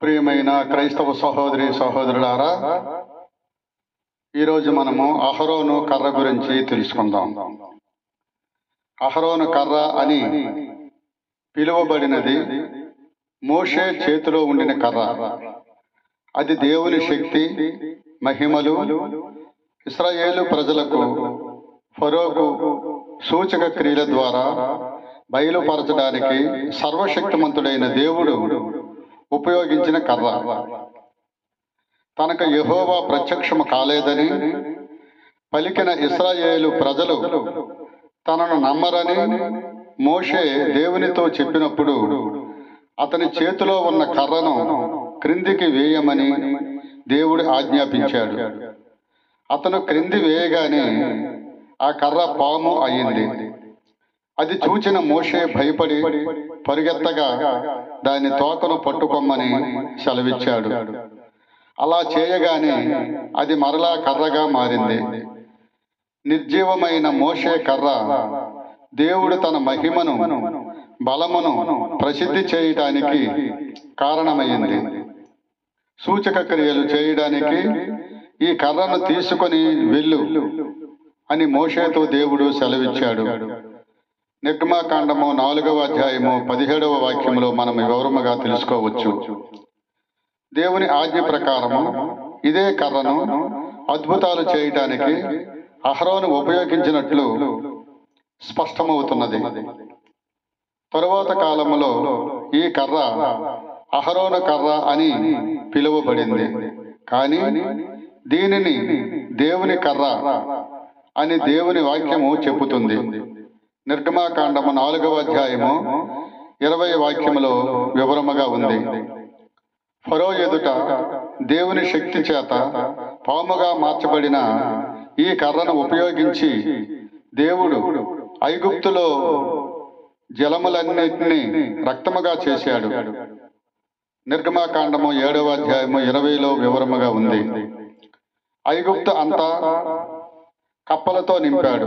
ప్రియమైన క్రైస్తవ సహోదరి సహోదరులారా ఈరోజు మనము అహరోను కర్ర గురించి తెలుసుకుందాం. అహరోను కర్ర అని పిలువబడినది మోషే చేతిలో ఉండిన కర్ర. అది దేవుని శక్తి మహిమలు ఇస్రాయేలు ప్రజలకు ఫరోకు సూచక క్రియల ద్వారా బయలుపరచడానికి సర్వశక్తిమంతుడైన దేవుడు ఉపయోగించిన కర్ర. తనకు యహోవా ప్రత్యక్షము కాలేదని పలికిన ఇస్రాయేలు ప్రజలు తనను నమ్మరని మోషే దేవునితో చెప్పినప్పుడు అతని చేతిలో ఉన్న కర్రను క్రిందికి వేయమని దేవుడు ఆజ్ఞాపించాడు. అతను క్రింది వేయగానే ఆ కర్ర పాము అయింది. అది చూచిన మోషే భయపడి పరిగెత్తగా దాని తోకను పట్టుకోమని సెలవిచ్చాడు. అలా చేయగానే అది మరలా కర్రగా మారింది. నిర్జీవమైన మోషే కర్ర దేవుడు తన మహిమను బలమును ప్రసిద్ధి చేయటానికి కారణమైంది. సూచక క్రియలు చేయడానికి ఈ కర్రను తీసుకొని వెళ్ళు. అని మోషేతో దేవుడు సెలవిచ్చాడు. నిర్గమాకాండము నాలుగవ అధ్యాయము పదిహేడవ వాక్యంలో మనం వివరముగా తెలుసుకోవచ్చు. దేవుని ఆజ్ఞ ప్రకారము ఇదే కర్రను అద్భుతాలు చేయటానికి అహరోను ఉపయోగించినట్లు స్పష్టమవుతున్నది. తరువాత కాలములో ఈ కర్ర అహరోను కర్ర అని పిలువబడింది. కానీ దీనిని దేవుని కర్ర అని దేవుని వాక్యము చెబుతుంది. నిర్గమాకాండము నాలుగవ అధ్యాయము ఇరవై వాక్యములో వివరముగా ఉంది. ఫరో ఎదుట దేవుని శక్తి చేత పాముగా మార్చబడిన ఈ కర్రను ఉపయోగించి దేవుడు ఐగుప్తులో జలములన్నిటినీ రక్తముగా చేశాడు. నిర్గమాకాండము ఏడవ అధ్యాయము ఇరవైలో వివరముగా ఉంది. ఐగుప్తు అంతా కప్పలతో నింపాడు.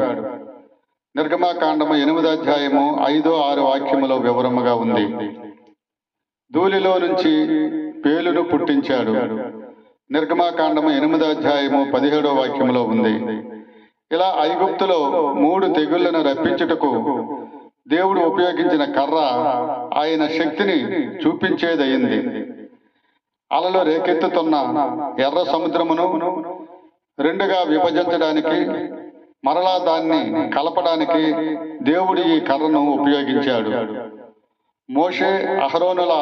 నిర్గమాకాండము ఎనిమిది అధ్యాయము ఐదో ఆరు వాక్యములో వివరముగా ఉంది. ధూళిలో నుంచి పేలును పుట్టించాడు. నిర్గమాకాండము ఎనిమిదో అధ్యాయము పదిహేడో వాక్యములో ఉంది. ఇలా ఐగుప్తులో మూడు తెగుళ్ళను రప్పించుటకు దేవుడు ఉపయోగించిన కర్ర ఆయన శక్తిని చూపించేదయింది. అలలో రేకెత్తుతున్న ఎర్ర సముద్రమును రెండుగా విభజించడానికి మరలా దాన్ని కలపడానికి దేవుడు ఈ కర్రను ఉపయోగించాడు. మోషే అహరోనుల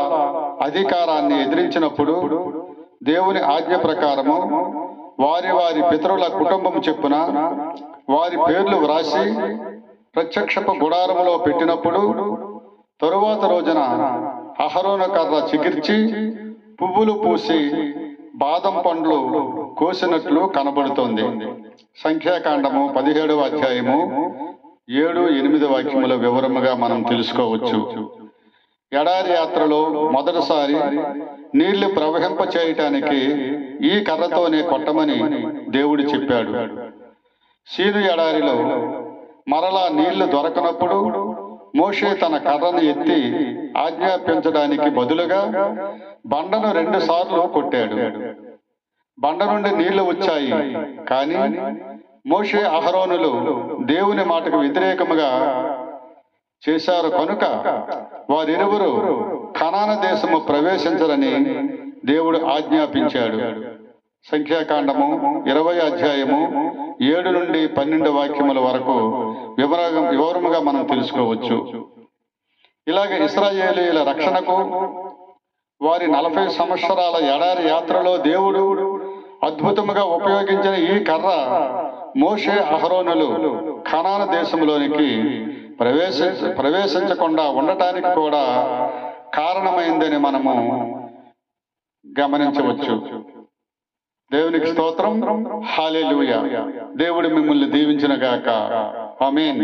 అధికారాన్ని ఎదిరించినప్పుడు దేవుని ఆజ్ఞ ప్రకారము వారి వారి పితరుల కుటుంబం చెప్పున వారి పేర్లు వ్రాసి ప్రత్యక్షపు గుడారములో పెట్టినప్పుడు తరువాత రోజున అహరోన కర్ర చికిర్చి పువ్వులు పూసి బాదం పండ్లు కోసినట్లు కనబడుతోంది. సంఖ్యాకాండము పదిహేడవ అధ్యాయము ఏడు ఎనిమిది వాక్యముల వివరముగా మనం తెలుసుకోవచ్చు. ఎడారి యాత్రలో మొదటిసారి నీళ్ళు ప్రవహింప చేయటానికి ఈ కర్రతోనే కొట్టమని దేవుడు చెప్పాడు. సీను ఎడారిలో మరలా నీళ్ళు దొరకనప్పుడు మోషే తన కర్రను ఎత్తి ఆజ్ఞాపించడానికి బదులుగా బండను రెండు సార్లు కొట్టాడు. బండ నుండి నీళ్ళు వచ్చాయి. కానీ మోషే అహరోనులు దేవుని మాటకు వ్యతిరేకముగా చేశారు కనుక వారిరువురు ఖనాన దేశము ప్రవేశించరని దేవుడు ఆజ్ఞాపించాడు. సంఖ్యాకాండము ఇరవై అధ్యాయము ఏడు నుండి పన్నెండు వాక్యముల వరకు వివరంగా వివరముగా మనం తెలుసుకోవచ్చు. ఇలాగ ఇస్రాయేలీల రక్షణకు వారి నలభై సంవత్సరాల ఎడారి యాత్రలో దేవుడు అద్భుతముగా ఉపయోగించిన ఈ కర్ర మోషే అహరోనులు ఖనాన దేశంలోనికి ప్రవేశ ప్రవేశించకుండా ఉండటానికి కూడా కారణమైందని మనము గమనించవచ్చు. దేవునికి స్తోత్రం. హాలేలుయ దేవుడు మిమ్మల్ని దీవించిన గాక. ఆమేన్